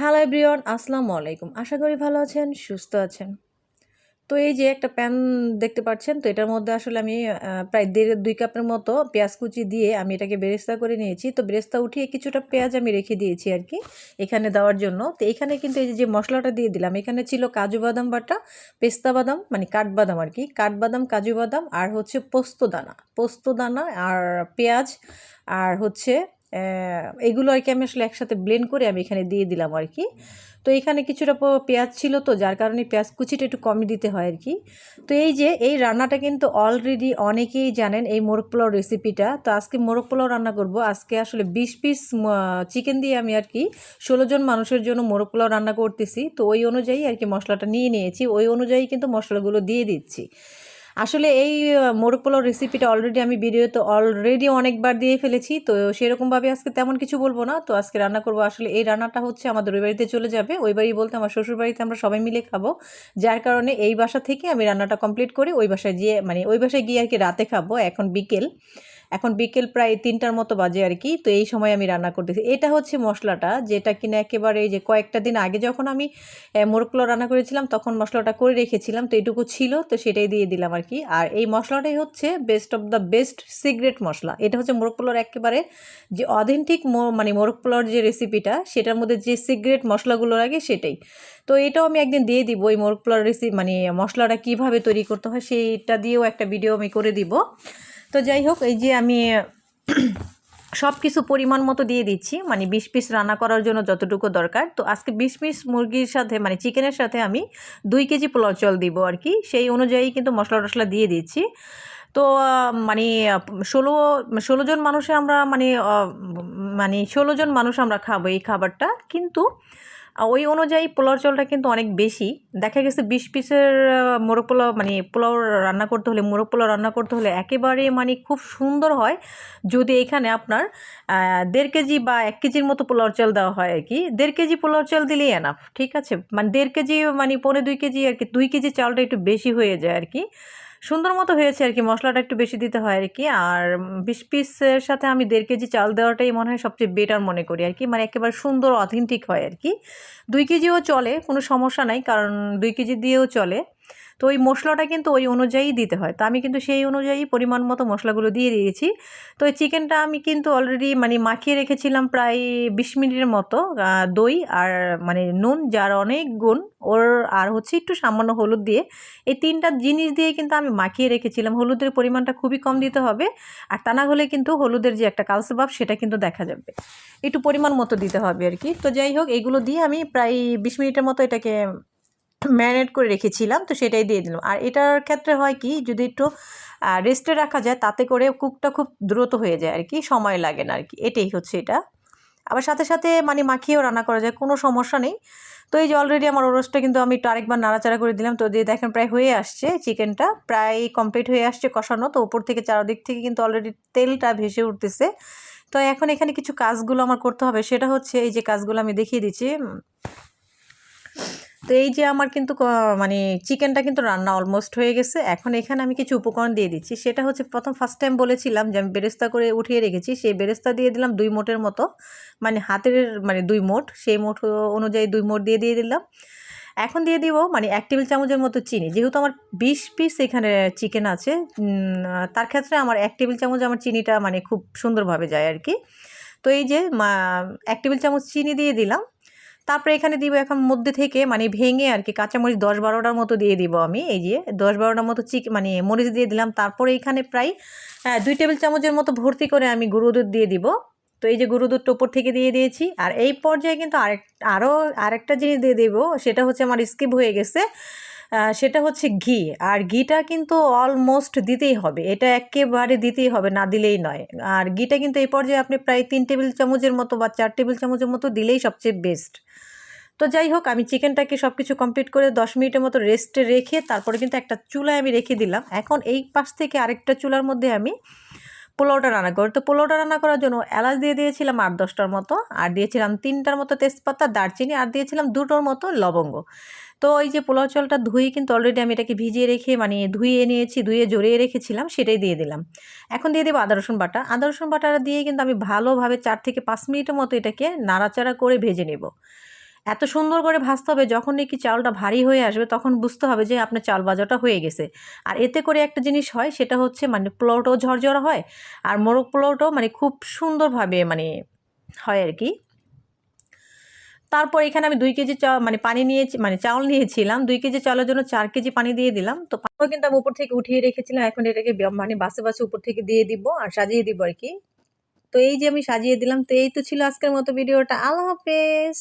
Hello everyone, আসসালামু আলাইকুম। আশা করি ভালো আছেন, সুস্থ আছেন। তো এই যে একটা প্যান দেখতে পাচ্ছেন, তো এটার মধ্যে আসলে আমি প্রায় দেড়, দুই কাপের মতো পেঁয়াজ কুচি দিয়ে আমি এটাকে বেরেস্তা করে নিয়েছি। তো বেরেস্তা উঠিয়ে কিছুটা পেঁয়াজ আমি রেখে দিয়েছি আর কি, এখানে দেওয়ার জন্য। তো এখানে কিন্তু এই যে মশলাটা দিয়ে দিলাম, এখানে ছিল কাজু বাদাম বাটা, পেস্তা বাদাম মানে কাঠবাদাম আর কি কাঠবাদাম কাজু বাদাম, আর হচ্ছে পোস্ত দানা। পোস্ত দানা আর পেঁয়াজ, আর হচ্ছে এগুলো আর কি আমি আসলে একসাথে ব্লেন্ড করে আমি এখানে দিয়ে দিলাম আর কি। তো এখানে কিছুটা পেঁয়াজ ছিল তো, যার কারণে পেঁয়াজ কুচিটা একটু কমই দিতে হয় আর কি। তো এই যে, এই রান্নাটা কিন্তু অলরেডি অনেকেই জানেন এই মোরগ পোলাও রেসিপিটা তো আজকে মোরগ পোলাও রান্না করব। আজকে আসলে বিশ পিস চিকেন দিয়ে আমি আর কি ষোলো জন মানুষের জন্য মোরগ পোলাও রান্না করতেছি। তো ওই অনুযায়ী আর কি মশলাটা নিয়ে নিয়েছি। ওই অনুযায়ী কিন্তু মশলাগুলো দিয়ে দিচ্ছি। আসলে এই মোরগ পোলাও রেসিপিটা অলরেডি আমি ভিডিওতে অলরেডি অনেকবার দিয়ে ফেলেছি। তো সেরকমভাবে আজকে তেমন কিছু বলব না। তো আজকে রান্না করব আসলে এই রান্নাটা হচ্ছে আমাদের ওই বাড়িতে চলে যাবে। ওই বাড়ি বলতে আমার শ্বশুর বাড়িতে আমরা সবাই মিলে খাব। যার কারণে এই বাসা থেকে আমি রান্নাটা কমপ্লিট করে ওই বাসায় গিয়ে মানে ওই বাসায় গিয়ে আর কি রাতে খাব, এখন বিকেল। এখন বিকেল প্রায় তিনটার মতো বাজে আর কি তো এই সময় আমি রান্না করতেছি। এটা হচ্ছে মশলাটা, যেটা কিনা একেবারে যে কয়েকটা দিন আগে যখন আমি মোরগ পোলাও রান্না করেছিলাম, তখন মশলাটা করে রেখেছিলাম। তো এটুকু ছিল, তো সেটাই দিয়ে দিলাম আর কি? আর এই মশলাটাই হচ্ছে best of the best cigarette মশলা। এটা হচ্ছে মোরগ পোলার একেবারে যে অথেন্টিক মানে মোরগ পোলার যে রেসিপিটা সেটার মধ্যে যে সিগ্রেট মশলাগুলো লাগে সেটাই। তো এটাও আমি একদিন দিয়ে দিব এই মোরগ পোলার রেসিপি মানে মশলাটা কীভাবে তৈরি করতে হয়, সেইটা দিয়েও একটা ভিডিও আমি করে দিব। তো যাই হোক, এই যে আমি সব কিছু পরিমাণ মতো দিয়ে দিচ্ছি। মানে বিশ পিস রান্না করার জন্য যতটুকু দরকার। তো আজকে বিশ পিস মুরগির সাথে মানে চিকেনের সাথে আমি দুই কেজি পোলাও চল দিব আর কি। সেই অনুযায়ী কিন্তু মশলা টশলা দিয়ে দিচ্ছি। তো মানে ষোলো ষোলো জন মানুষে আমরা মানে মানে ষোলো জন মানুষ আমরা খাব এই খাবারটা। কিন্তু ওই অনুযায়ী পোলাওর চালটা কিন্তু অনেক বেশি। দেখা গেছে বিশ পিসের মোরগ পোলাও মানে পোলাও রান্না করতে হলে, মোরগ পোলাও রান্না করতে হলে একেবারে মানে খুব সুন্দর হয়। যদি এখানে আপনার দেড় কেজি বা এক কেজির মতো পোলাওর চাল দেওয়া হয় আর কি, দেড় কেজি পোলাওর চাল দিলেই এনাফ ঠিক আছে? মানে দেড় কেজি মানে পৌনে দুই কেজি আর কি, দুই কেজি চালটা একটু বেশি হয়ে যায় আর কি। সুন্দর মতো হয়েছে আর কি। মশলাটা একটু বেশি দিতে হয় আর কি। আর বিশ পিসের সাথে আমি দেড় কেজি চাল দেওয়াটাই মনে হয় সবচেয়ে বেটার মনে করি আর কি। মানে একেবারে সুন্দর অথেন্টিক হয় আর কি। দুই কেজিও চলে, কোনো সমস্যা নাই। কারণ দুই কেজি দিয়েও চলে। তো ওই মশলাটা কিন্তু ওই অনুযায়ী দিতে হয়। তো আমি কিন্তু সেই অনুযায়ী পরিমাণ মতো মশলাগুলো দিয়ে দিয়েছি। তো এই চিকেনটা আমি কিন্তু অলরেডি মানে মাখিয়ে রেখেছিলাম প্রায় বিশ মিনিটের মতো দই আর মানে নুন, যার অনেক গুণ। ওর আর হচ্ছে একটু সামান্য হলুদ দিয়ে। এই তিনটা জিনিস দিয়ে কিন্তু আমি মাখিয়ে রেখেছিলাম। হলুদের পরিমাণটা খুবই কম দিতে হবে। আর তা না হলে কিন্তু হলুদের যে একটা কালসে ভাব সেটা কিন্তু দেখা যাবে। একটু পরিমাণ মতো দিতে হবে আর কি। তো যাই হোক, এগুলো দিয়ে আমি প্রায় বিশ মিনিটের মতো এটাকে ম্যারিনেট করে রেখেছিলাম, তো সেটাই দিয়ে দিলাম। আর এটার ক্ষেত্রে হয় কি, যদি একটু রেস্টে রাখা যায়, তাতে করে কুকটা খুব দ্রুত হয়ে যায় আর কি, সময় লাগে না আর কি, এটাই হচ্ছে এটা। আবার সাথে সাথে মানে মাখিয়েও রান্না করা যায়, কোনো সমস্যা নেই। তো এই যে অলরেডি আমার ওরসটা কিন্তু আমি একটু আরেকবার নাড়াচাড়া করে দিলাম, তো দিয়ে দেখেন প্রায় হয়ে আসছে চিকেনটা, প্রায় কমপ্লিট হয়ে আসছে কষানো, তো উপর থেকে চারদিক থেকে কিন্তু অলরেডি তেলটা ভেসে উঠতেছে। তো এখন এখানে কিছু কাজগুলো আমার করতে হবে, সেটা হচ্ছে এই যে কাজগুলো আমি দেখিয়ে দিচ্ছি তো এই যে আমার কিন্তু মানে চিকেনটা কিন্তু রান্না অলমোস্ট হয়ে গেছে। এখন এখানে আমি কিছু উপকরণ দিয়ে দিচ্ছি। সেটা হচ্ছে প্রথম ফার্স্ট টাইম বলেছিলাম যে আমি বেরেস্তা করে উঠিয়ে রেখেছি। সেই বেরেস্তা দিয়ে দিলাম দুই মোটের মতো। মানে হাতের মানে দুই মোট। সেই মোট অনুযায়ী দুই মোট দিয়ে দিয়ে দিলাম। এখন দিয়ে দিব মানে এক টেবিল চামচের মতো চিনি। যেহেতু আমার বিশ পিস এখানে চিকেন আছে তার ক্ষেত্রে আমার এক টেবিল চামচ আমার চিনিটা মানে খুব সুন্দরভাবে যায় আর কি। তো এই যে এক টেবিল চামচ চিনি দিয়ে দিলাম। তারপরে এখানে দিব এখন মধ্যে থেকে মানে ভেঙে আর কি কাঁচামরিচ দশ বারোটার মতো দিয়ে দিব আমি, এই যে দশ বারোটার মতো চিক মানে মরিচ দিয়ে দিলাম। তারপরে এখানে প্রায় দুই টেবিল চামচের মতো ভর্তি করে আমি গুঁড়ো দুধ দিয়ে দিব। তো এই যে গুঁড়ো দুধটা উপর থেকে দিয়ে দিয়েছি। আর এই পর্যায়ে কিন্তু আরেক আরও আরেকটা জিনিস দিয়ে দেবো, সেটা হচ্ছে আমার স্কিপ হয়ে গেছে। সেটা হচ্ছে ঘি। আর ঘিটা কিন্তু অলমোস্ট দিতেই হবে। এটা একেবারে দিতেই হবে, না দিলেই নয়। আর ঘিটা কিন্তু এই পর্যায়ে আপনি প্রায় তিন টেবিল চামচের মতো বা চার টেবিল চামচের মতো দিলেই সবচেয়ে বেস্ট তো যাই হোক, আমি চিকেনটাকে সব কিছু কমপ্লিট করে দশ মিনিটের মতো রেস্টে রেখে তারপরে কিন্তু একটা চুলায় আমি রেখে দিলাম। এখন এই পাশ থেকে আরেকটা চুলার মধ্যে আমি পোলাওটা রান্না করি। তো পোলাওটা রান্না করার জন্য এলাচ দিয়ে দিয়েছিলাম আট দশটার মতো, আর দিয়েছিলাম তিনটার মতো তেজপাতা, দারচিনি, আর দিয়েছিলাম দুটোর মতো লবঙ্গ। তো ওই যে পোলাও চালটা ধুয়ে কিন্তু অলরেডি আমি এটাকে ভিজিয়ে রেখে মানে ধুয়ে নিয়েছি, ধুয়ে জড়িয়ে রেখেছিলাম, সেটাই দিয়ে দিলাম। এখন দিয়ে দেবো আদা, রসুন বাটা। আদা, রসুন বাটা দিয়ে কিন্তু আমি ভালোভাবে চার থেকে পাঁচ মিনিটের মতো এটাকে নাড়াচাড়া করে ভেজে নেব। এত সুন্দর করে ভাজতে হবে, যখন নাকি চালটা ভারী হয়ে আসবে, তখন বুঝতে হবে যে আপনার চাল ভাজাটা হয়ে গেছে। আর এতে করে একটা জিনিস হয়, সেটা হচ্ছে মানে পোলাওটাও ঝরঝরা হয়, আর মোরগ পোলাওটাও মানে খুব সুন্দরভাবে মানে হয় আর কি। তারপর এখানে আমি দুই কেজি মানে পানি নিয়েছি মানে চাউল নিয়েছিলাম। দুই কেজি চাউলের জন্য চার কেজি পানি দিয়ে দিলাম। তো কিন্তু আমি উপর থেকে উঠিয়ে রেখেছিলাম। এখন এটাকে মানে বাসে বাসে উপর থেকে দিয়ে দিব আর সাজিয়ে দিব আর কি। তো এই যে আমি সাজিয়ে দিলাম, তো এই তো ছিল আজকের মতো ভিডিওটা। আল্লাহ হাফেজ।